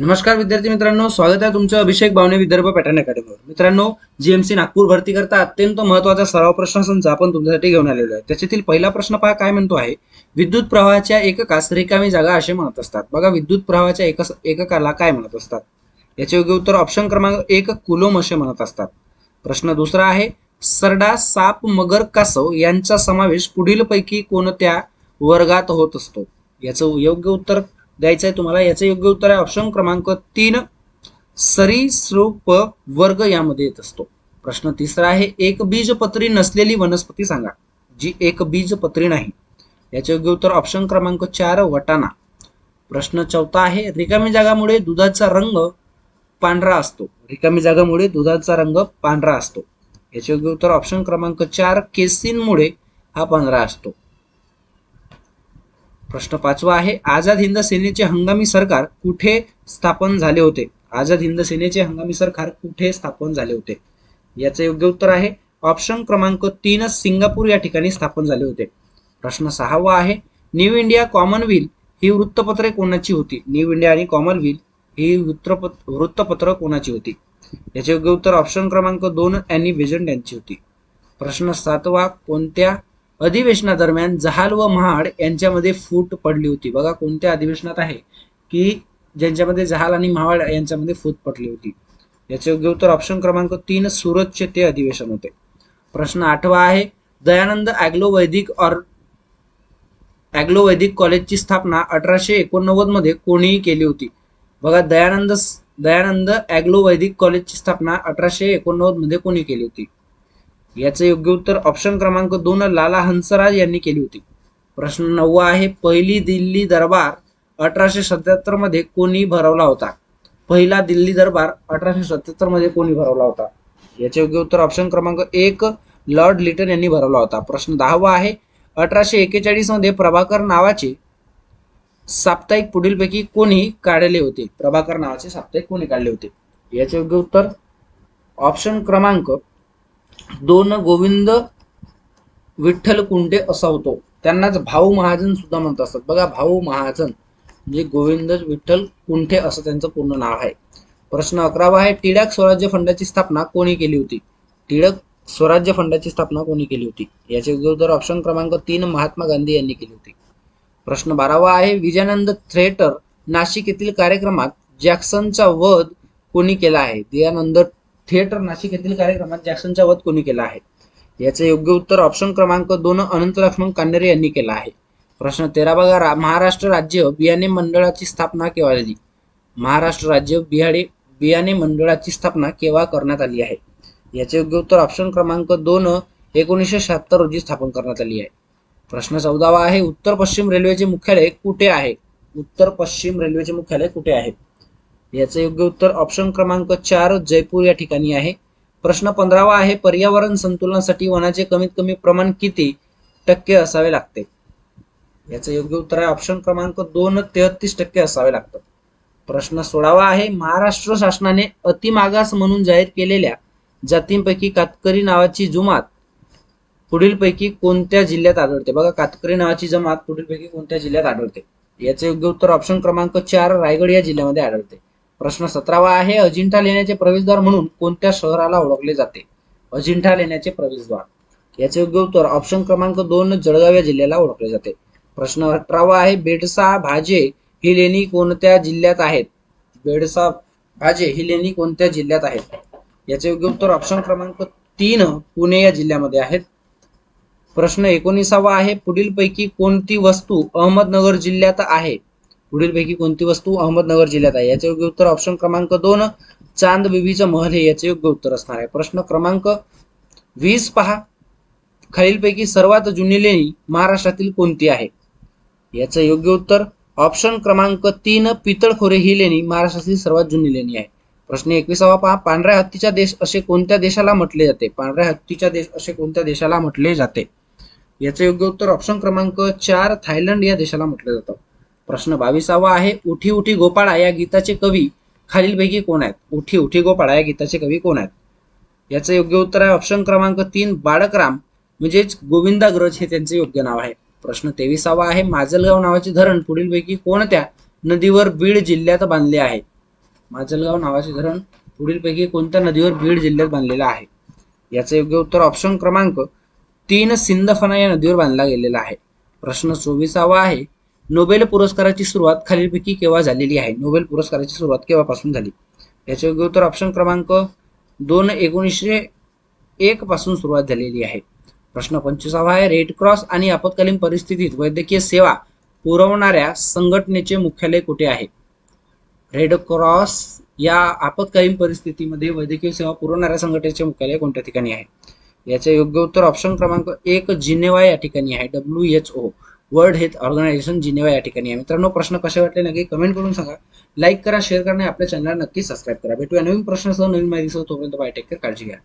नमस्कार विद्यार्थी मित्रांनो स्वागत आहे तुमचं अभिषेक भावने विदर्भ पॅटर्न अकॅडमीवर. मित्रांनो जीएमसी नागपूर भरती करता अत्यंत महत्त्वाचा सराव प्रश्न संच आपण तुमच्यासाठी घेऊन आलेलो आहे. त्याच्यातील पहिला प्रश्न पहा काय म्हणतो आहे? विद्युत प्रवाहाच्या एककास रिकामी जागा असे म्हणत असतात. बघा विद्युत प्रवाहाच्या एक एककाला काय म्हणत असतात? याचे योग्य उत्तर ऑप्शन क्रमांक एक कुलोम असे म्हणत असतात. प्रश्न दुसरा आहे सरडा साप मगर कासव यांचा समावेश पुढीलपैकी कोणत्या वर्गात होत असतो? याचं योग्य उत्तर द्यायचं आहे तुम्हाला. याचं योग्य उत्तर आहे ऑप्शन क्रमांक तीन. सरीसृप वर्ग यामध्ये येत असतो. प्रश्न तिसरा आहे एक बीजपत्री नसलेली वनस्पती सांगा जी एक बीजपत्री नाही. याचे योग्य उत्तर ऑप्शन क्रमांक चार वटाणा. प्रश्न चौथा आहे रिकामी जागामुळे दुधाचा रंग पांढरा असतो. रिकामी जागामुळे दुधाचा रंग पांढरा असतो. याचे योग्य उत्तर ऑप्शन क्रमांक चार केसिनमुळे हा पांढरा असतो. प्रश्न पाचवा आहे आझाद हिंद सेनेचे हंगामी सरकार कुठे स्थापन झाले होते? आझाद हिंद सेनेचे हंगामी सरकार कुठे स्थापन झाले होते? याचे योग्य उत्तर आहे ऑप्शन क्रमांक तीन सिंगापूर या ठिकाणी स्थापन झाले होते. प्रश्न सहावा आहे न्यू इंडिया कॉमनवेल्थ ही वृत्तपत्रे कोणाची होती? न्यू इंडिया आणि कॉमनवेल्थ ही वृत्तपत वृत्तपत्र कोणाची होती? याचे योग्य उत्तर ऑप्शन क्रमांक दोन अॅनी बेजंट यांची होती. प्रश्न सातवा कोणत्या अधिवेशनादरम्यान जहाल व महाड यांच्यामध्ये फूट पडली होती. बघा कोणत्या अधिवेशनात आहे? की ज्यांच्यामध्ये जहाल आणि महाड यांच्यामध्ये फूट पडली होती. याचे योग्य उत्तर ऑप्शन क्रमांक तीन सुरतचे ते अधिवेशन होते. प्रश्न आठवा आहे दयानंद अॅग्लो वैदिक और अॅग्लो वैदिक कॉलेजची स्थापना अठराशे एकोणनव्वदमध्ये कोणीही केली होती? बघा दयानंद दयानंद अॅग्लो वैदिक कॉलेजची स्थापना अठराशे एकोणनव्वदमध्ये कोणी केली होती? याचे योग्य उत्तर ऑप्शन क्रमांक दोन लाला हंसराज यांनी केली होती. प्रश्न नववा आहे पहिली दिल्ली दरबार अठराशे सत्याहत्तरमध्ये कोणी भरवला होता? पहिला दिल्ली दरबार अठराशे सत्याहत्तरमध्ये कोणी भरवला होता? याचे योग्य उत्तर ऑप्शन क्रमांक एक लॉर्ड लिटन यांनी भरवला होता. प्रश्न दहावा आहे अठराशे एक्केचाळीसमध्ये प्रभाकर नावाचे साप्ताहिक पुढीलपैकी कोणी काढले होते? प्रभाकर नावाचे साप्ताहिक कोणी काढले होते? याचे योग्य उत्तर ऑप्शन क्रमांक दोन गोविंद विठ्ठल कुंटे असा होतो त्यांनाच भाऊ महाजन सुद्धा म्हणत असतात. बघा भाऊ महाजन म्हणजे गोविंद विठ्ठल कुंठे असं त्यांचं पूर्ण नाव आहे. प्रश्न अकरावा आहे टिळक स्वराज्य फंडाची स्थापना कोणी केली होती? टिळक स्वराज्य फंडाची स्थापना कोणी केली होती? याचे उत्तर ऑप्शन क्रमांक तीन महात्मा गांधी यांनी केली होती. प्रश्न बारावा आहे विजयानंद थिएटर नाशिक येथील कार्यक्रमात जॅक्सनचा वध कोणी केला आहे? दयानंद थिएटर नाशिक येथील कार्यक्रमात जॅक्सनचा वध कोणी केला आहे? याचे योग्य उत्तर ऑप्शन क्रमांक दोन अनंत लक्ष्मण कान्हेरे यांनी केला आहे. प्रश्न तेरा बघा महाराष्ट्र राज्य बियाणे मंडळाची स्थापना केव्हा झाली? महाराष्ट्र राज्य बियाणे बियाणे मंडळाची स्थापना केव्हा करण्यात आली आहे? याचे योग्य उत्तर ऑप्शन क्रमांक दोन एकोणीसशे शहात्तर रोजी स्थापन करण्यात आली आहे. प्रश्न चौदावा आहे उत्तर पश्चिम रेल्वेचे मुख्यालय कुठे आहे? उत्तर पश्चिम रेल्वेचे मुख्यालय कुठे आहे? याचे योग्य उत्तर ऑप्शन क्रमांक चार जयपूर या ठिकाणी आहे. प्रश्न पंधरावा आहे पर्यावरण संतुलनासाठी वनाचे कमीत कमी प्रमाण किती टक्के असावे लागते? याचं योग्य उत्तर आहे ऑप्शन क्रमांक दोन तेहतीस टक्के असावे लागतं प्रश्न सोळावा आहे महाराष्ट्र शासनाने अतिमागास म्हणून जाहीर केलेल्या जातींपैकी कातकरी नावाची जुमात पुढीलपैकी कोणत्या जिल्ह्यात आढळते? बघा कातकरी नावाची जमात पुढीलपैकी कोणत्या जिल्ह्यात आढळते? याचे योग्य उत्तर ऑप्शन क्रमांक चार रायगड या जिल्ह्यामध्ये आढळते. प्रश्न सतरावा आहे अजिंठा लेण्याचे प्रवेशद्वार म्हणून कोणत्या शहराला ओळखले जाते? अजिंठा लेण्याचे प्रवेशद्वार. याचे योग्य उत्तर ऑप्शन क्रमांक दोन जळगाव या जिल्ह्याला ओळखले जाते. प्रश्न अठरावा आहे बेडसा भाजे ही लेणी कोणत्या जिल्ह्यात आहेत? बेडसा भाजे ही लेणी कोणत्या जिल्ह्यात आहेत? याचे योग्य उत्तर ऑप्शन क्रमांक तीन पुणे या जिल्ह्यामध्ये आहेत. प्रश्न एकोणीसावा आहे पुढीलपैकी कोणती वस्तू अहमदनगर जिल्ह्यात आहे? पुढीलपैकी कोणती वस्तू अहमदनगर जिल्ह्यात आहे? याचे योग्य उत्तर ऑप्शन क्रमांक दोन चांद बिबीचं महल हे याचे योग्य उत्तर असणार आहे. प्रश्न क्रमांक वीस पहा. खालीलपैकी सर्वात जुनी लेणी महाराष्ट्रातील कोणती आहे? याचं योग्य उत्तर ऑप्शन क्रमांक तीन पितळखोरे ही लेणी महाराष्ट्रातील सर्वात जुनी लेणी आहे. प्रश्न एकविसावा पहा. पांढऱ्या हत्तीचा देश असे कोणत्या देशाला म्हटले जाते? पांढऱ्या हत्तीचा देश असे कोणत्या देशाला म्हटले जाते? याचं योग्य उत्तर ऑप्शन क्रमांक चार थायलंड या देशाला म्हटलं जातं. प्रश्न बावीसावा आहे उठी उठी गोपाळा या गीताचे कवी खालीलपैकी कोण आहेत? उठी उठी गोपाळा या गीताचे कवी कोण आहेत? याचं योग्य उत्तर आहे ऑप्शन क्रमांक तीन बाळकराम. म्हणजेच गोविंदाग्रज हे त्यांचे योग्य नाव आहे. प्रश्न तेविसावा आहे माजलगाव नावाचे धरण पुढीलपैकी कोणत्या नदीवर बीड जिल्ह्यात बांधले आहे? माजलगाव नावाचे धरण पुढीलपैकी कोणत्या नदीवर बीड जिल्ह्यात बांधलेलं आहे? याचं योग्य उत्तर ऑप्शन क्रमांक तीन सिंदफना या नदीवर बांधला गेलेला आहे. प्रश्न चोवीसावा आहे नोबेल पुरस्काराची सुरुवात खालीलपैकी केव्हा झालेली आहे? नोबेल पुरस्काराची सुरुवात केव्हापासून झाली? याचे योग्य उत्तर ऑप्शन क्रमांक दोन एकोणीसशे एक पासून सुरुवात झालेली आहे. प्रश्न पंचवीसावा आहे. रेड क्रॉस आणि आपत्कालीन परिस्थितीत वैद्यकीय सेवा पुरवणाऱ्या संघटनेचे मुख्यालय कुठे आहे? रेड क्रॉस या आपत्कालीन परिस्थितीमध्ये वैद्यकीय सेवा पुरवणाऱ्या संघटनेचे मुख्यालय कोणत्या ठिकाणी आहे? याचे योग्य उत्तर ऑप्शन क्रमांक एक जिनेवा या ठिकाणी आहे. W H O World Health Organization Geneva या ठिकाणी आहे. मित्रांनो प्रश्न कसे वाटले नक्की कमेंट करून सांगा. लाईक करा शेअर करा आणि आपल्या चॅनलला नक्की सबस्क्राईब करा. भेटूया नवीन प्रश्नासह नवीन माहितीसह. तोपर्यंत बाय टेक केअर काळजी घ्या.